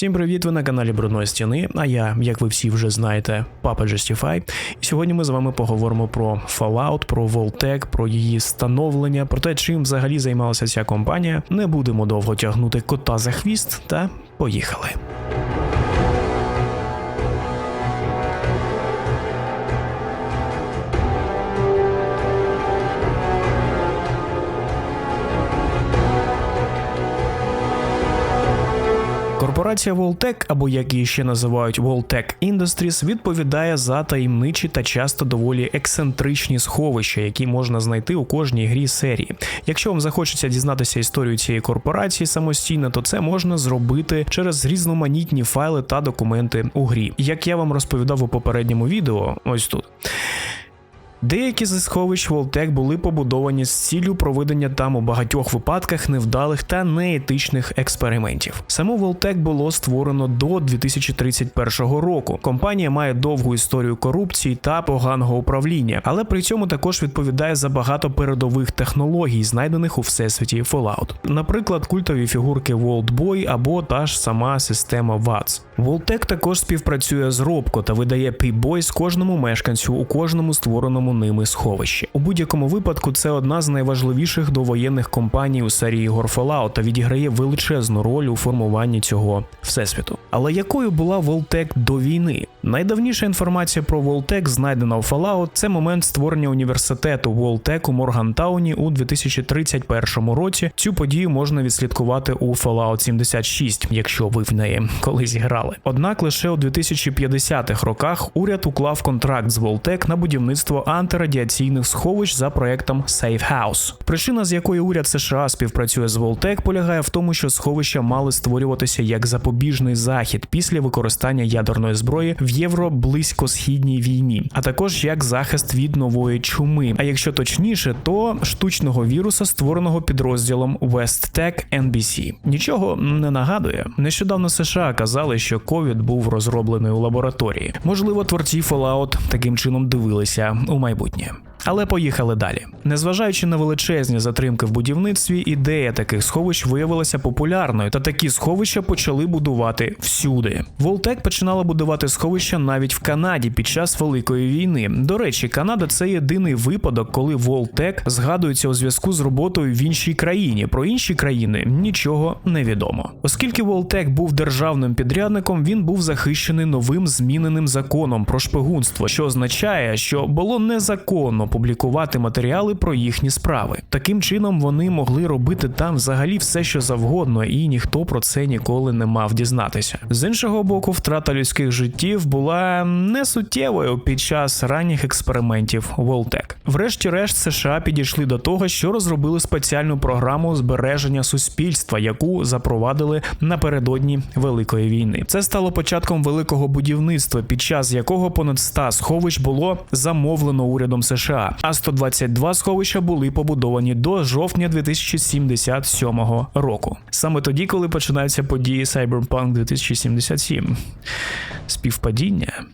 Всім привіт! Ви на каналі Брудної Стіни. А я, як ви всі вже знаєте, папа Justify. І сьогодні ми з вами поговоримо про Fallout, про Voltec, про її становлення, про те, чим взагалі займалася ця компанія. Не будемо довго тягнути кота за хвіст та поїхали. Корпорація Voltec, або як її ще називають Voltec Industries, відповідає за таємничі та часто доволі ексцентричні сховища, які можна знайти у кожній грі серії. Якщо вам захочеться дізнатися історію цієї корпорації самостійно, то це можна зробити через різноманітні файли та документи у грі. Як я вам розповідав у попередньому відео, ось тут. Деякі зі сховищ Волтек були побудовані з ціллю проведення там у багатьох випадках невдалих та неетичних експериментів. Саму Волтек було створено до 2031 року. Компанія має довгу історію корупції та поганого управління, але при цьому також відповідає за багато передових технологій, знайдених у всесвіті Fallout. Наприклад, культові фігурки Boy або та ж сама система VATS. Волтек також співпрацює з Робко та видає P-Boys кожному мешканцю у кожному створеному ними сховищі. У будь-якому випадку це одна з найважливіших довоєнних компаній у серії Горфолау та відіграє величезну роль у формуванні цього всесвіту. Але якою була Волтек до війни? Найдавніша інформація про Волтек, знайдена у Fallout, це момент створення університету Волтек у Моргантауні у 2031 році. Цю подію можна відслідкувати у Fallout 76, якщо ви в неї колись грали. Однак лише у 2050-х роках уряд уклав контракт з Волтек на будівництво антирадіаційних сховищ за проектом Safe House. Причина, з якої уряд США співпрацює з Волтек, полягає в тому, що сховища мали створюватися як запобіжний захід після використання ядерної зброї в євро-близькосхідній війні, а також як захист від нової чуми. А якщо точніше, то штучного віруса, створеного підрозділом WestTech NBC. Нічого не нагадує. Нещодавно США казали, що ковід був розроблений у лабораторії. Можливо, творці Fallout таким чином дивилися у майбутнє. Але поїхали далі. Незважаючи на величезні затримки в будівництві, ідея таких сховищ виявилася популярною, та такі сховища почали будувати всюди. Волтек починала будувати сховища навіть в Канаді під час Великої війни. До речі, Канада це єдиний випадок, коли Волтек згадується у зв'язку з роботою в іншій країні. Про інші країни нічого не відомо. Оскільки Волтек був державним підрядником, він був захищений новим зміненим законом про шпигунство, що означає, що було незаконно публікувати матеріали про їхні справи. Таким чином вони могли робити там взагалі все, що завгодно, і ніхто про це ніколи не мав дізнатися. З іншого боку, втрата людських життів була не суттєвою під час ранніх експериментів Волтек. Врешті-решт, США підійшли до того, що розробили спеціальну програму збереження суспільства, яку запровадили напередодні Великої війни. Це стало початком великого будівництва, під час якого понад 100 сховищ було замовлено урядом США. А 122 сховища були побудовані до жовтня 2077 року. Саме тоді, коли починаються події Cyberpunk 2077. Співпадіння?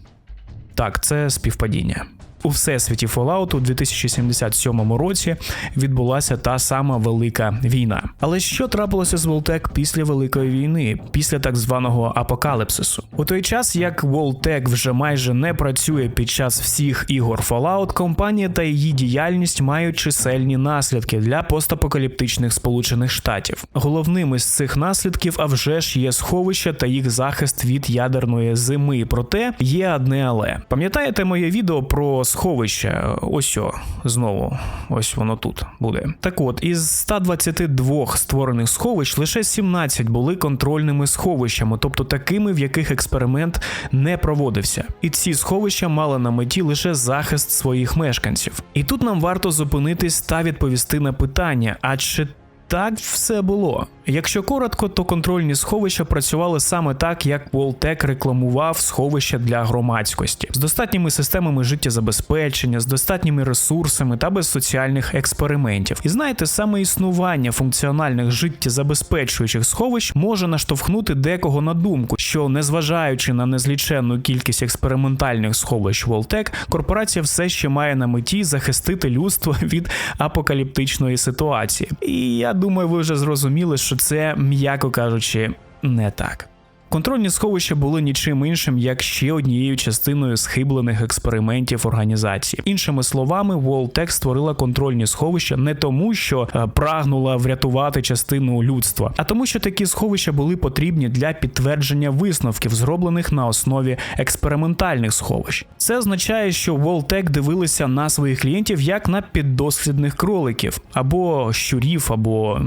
Так, це співпадіння. У всесвіті Fallout у 2077 році відбулася та сама велика війна. Але що трапилося з Волтек після Великої війни, після так званого апокаліпсису? У той час, як Волтек вже майже не працює під час всіх ігор Fallout, компанія та її діяльність мають чисельні наслідки для постапокаліптичних Сполучених Штатів. Головним із цих наслідків, а вже ж є сховища та їх захист від ядерної зими. Проте є одне але пам'ятаєте моє відео про сховище, ось о, знову, ось воно тут буде. Так от, із 122 створених сховищ лише 17 були контрольними сховищами, тобто такими, в яких експеримент не проводився. І ці сховища мали на меті лише захист своїх мешканців. І тут нам варто зупинитись та відповісти на питання: а чи так все було? Якщо коротко, то контрольні сховища працювали саме так, як Волтек рекламував сховища для громадськості з достатніми системами життєзабезпечення, з достатніми ресурсами та без соціальних експериментів. І знаєте, саме існування функціональних життєзабезпечуючих сховищ може наштовхнути декого на думку, що незважаючи на незліченну кількість експериментальних сховищ Волтек, корпорація все ще має на меті захистити людство від апокаліптичної ситуації. І я думаю, ви вже зрозуміли, що це, м'яко кажучи, не так. Контрольні сховища були нічим іншим, як ще однією частиною схиблених експериментів організації. Іншими словами, Волтек створила контрольні сховища не тому, що е, прагнула врятувати частину людства, а тому, що такі сховища були потрібні для підтвердження висновків, зроблених на основі експериментальних сховищ. Це означає, що Волтек дивилися на своїх клієнтів як на піддослідних кроликів або щурів, або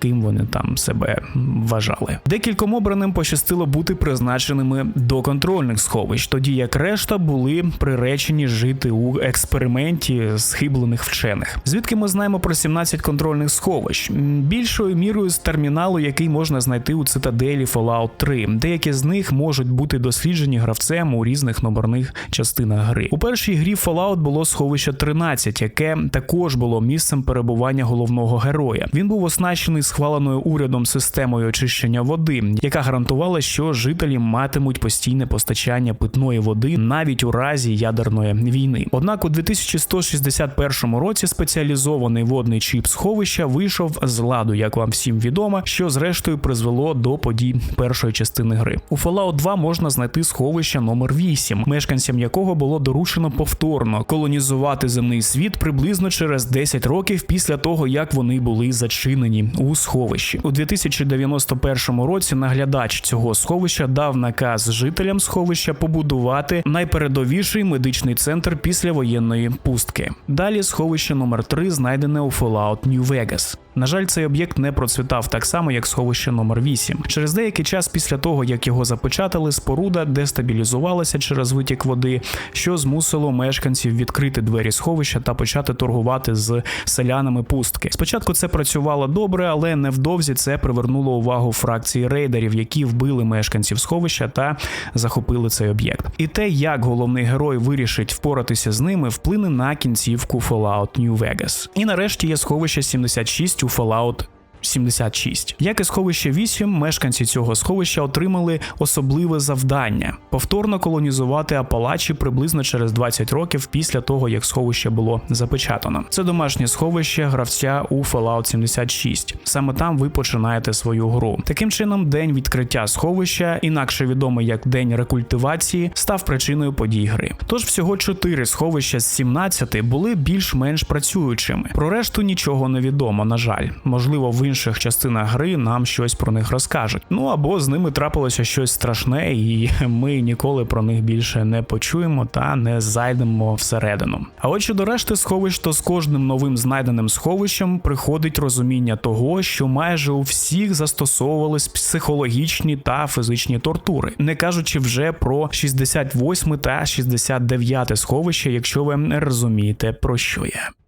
ким вони там себе вважали. Декільком обраним пощастило бути призначеними до контрольних сховищ, тоді як решта були приречені жити у експерименті схиблених вчених. Звідки ми знаємо про 17 контрольних сховищ? Більшою мірою з терміналу, який можна знайти у цитаделі Fallout 3. Деякі з них можуть бути досліджені гравцем у різних номерних частинах гри. У першій грі Fallout було сховище 13, яке також було місцем перебування головного героя. Він був оснащений схваленою урядом системою очищення води, яка гарантувала, що жителі матимуть постійне постачання питної води навіть у разі ядерної війни. Однак у 2161 році спеціалізований водний чіп сховища вийшов з ладу, як вам всім відомо, що зрештою призвело до подій першої частини гри. У Fallout 2 можна знайти сховище номер 8, мешканцям якого було доручено повторно колонізувати земний світ приблизно через 10 років після того, як вони були зачинені у сховищі. У 2091 році наглядач цього сховища дав наказ жителям сховища побудувати найпередовіший медичний центр після воєнної пустки. Далі сховище номер 3 знайдене у Fallout New Vegas. На жаль, цей об'єкт не процвітав так само, як сховище номер 8. Через деякий час після того, як його запечатали, споруда дестабілізувалася через витік води, що змусило мешканців відкрити двері сховища та почати торгувати з селянами пустки. Спочатку це працювало добре, але невдовзі це привернуло увагу фракції рейдерів, які вбили мешканців сховища та захопили цей об'єкт. І те, як головний герой вирішить впоратися з ними, вплине на кінцівку Fallout New Vegas. І нарешті є сховище 76 у Fallout 76. Як і сховище 8, мешканці цього сховища отримали особливе завдання повторно колонізувати Апалачі приблизно через 20 років після того, як сховище було запечатано. Це домашнє сховище гравця у Fallout 76. Саме там ви починаєте свою гру. Таким чином, день відкриття сховища, інакше відомий як день рекультивації, став причиною подій гри. Тож всього 4 сховища з 17 були більш-менш працюючими. Про решту нічого не відомо, на жаль. Можливо, в інших частинах гри нам щось про них розкажуть. Ну або з ними трапилося щось страшне, і ми ніколи про них більше не почуємо та не зайдемо всередину. А от щодо решти сховищ, то з кожним новим знайденим сховищем приходить розуміння того, що майже у всіх застосовувались психологічні та фізичні тортури, не кажучи вже про 68 та 69 сховище, якщо ви не розумієте про що я.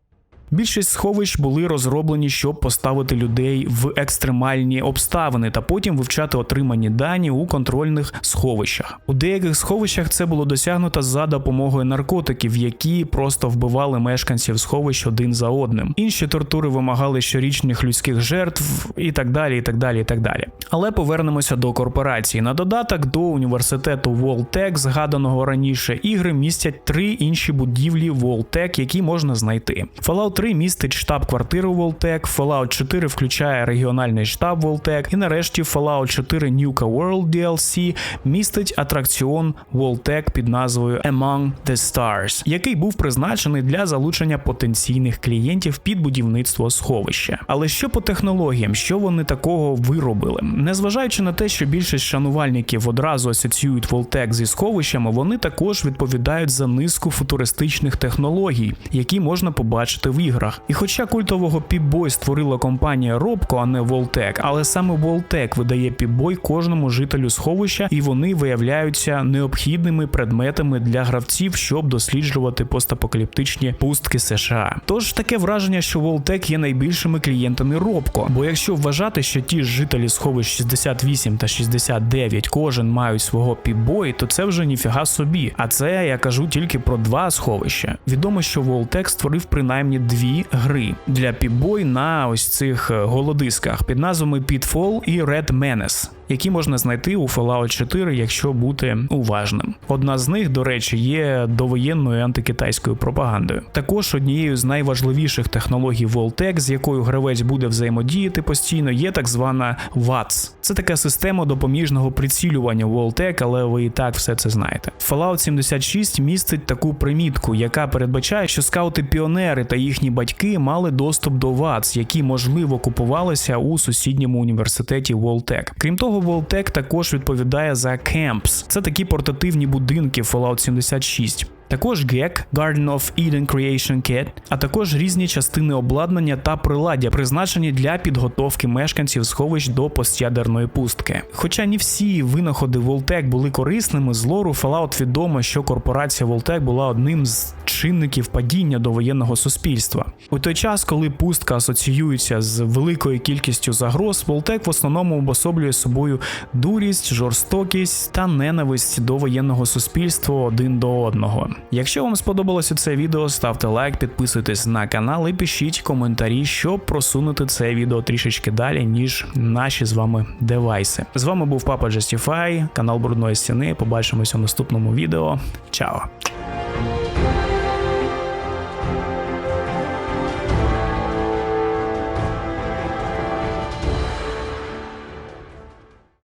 Більшість сховищ були розроблені, щоб поставити людей в екстремальні обставини та потім вивчати отримані дані у контрольних сховищах. У деяких сховищах це було досягнуто за допомогою наркотиків, які просто вбивали мешканців сховищ один за одним. Інші тортури вимагали щорічних людських жертв і так далі. і так далі, і так далі. Але повернемося до корпорації. На додаток до університету Волтек, згаданого раніше, ігри містять три інші будівлі Волтек, які можна знайти. Fallout 3 містить штаб-квартиру Волтек, Fallout 4 включає регіональний штаб Волтек, і нарешті Fallout 4 Nuka World DLC містить атракціон Волтек під назвою Among the Stars, який був призначений для залучення потенційних клієнтів під будівництво сховища. Але що по технологіям, що вони такого виробили? Незважаючи на те, що більшість шанувальників одразу асоціюють Волтек зі сховищами, вони також відповідають за низку футуристичних технологій, які можна побачити в іграх. І хоча культового піп-бой створила компанія Robco, а не Voltec, але саме Voltec видає піп-бой кожному жителю сховища, і вони виявляються необхідними предметами для гравців, щоб досліджувати постапокаліптичні пустки США. Тож таке враження, що Voltec є найбільшими клієнтами Robco, бо якщо вважати, що ті ж жителі сховищ 68 та 69 кожен мають свого піп-бой, то це вже ніфіга собі. А це я кажу тільки про два сховища. Відомо, що Voltec створив принаймні дві гри для піп-бой на ось цих е, голодисках. Під назвами Pitfall і Red Menace, які можна знайти у Fallout 4, якщо бути уважним. Одна з них, до речі, є довоєнною антикитайською пропагандою. Також однією з найважливіших технологій Voltec, з якою гравець буде взаємодіяти постійно, є так звана VATS. Це така система допоміжного прицілювання Voltec, але ви і так все це знаєте. Fallout 76 містить таку примітку, яка передбачає, що скаути-піонери та їхні батьки мали доступ до ВАЦ, які можливо купувалися у сусідньому університеті Волтек. Крім того, Волтек також відповідає за Camps. Це такі портативні будинки Fallout 76. Також GEC, Garden of Eden Creation Kit, а також різні частини обладнання та приладдя, призначені для підготовки мешканців сховищ до постядерної пустки. Хоча не всі винаходи Voltec були корисними, з лору Fallout відомо, що корпорація Voltec була одним з чинників падіння довоєнного суспільства. У той час, коли пустка асоціюється з великою кількістю загроз, Voltec в основному обособлює собою дурість, жорстокість та ненависть до воєнного суспільства один до одного. Якщо вам сподобалося це відео, ставте лайк, підписуйтесь на канал і пишіть коментарі, щоб просунути це відео трішечки далі, ніж наші з вами девайси. З вами був Папа Justify, канал Брудної Стіни. Побачимося в наступному відео. Чао!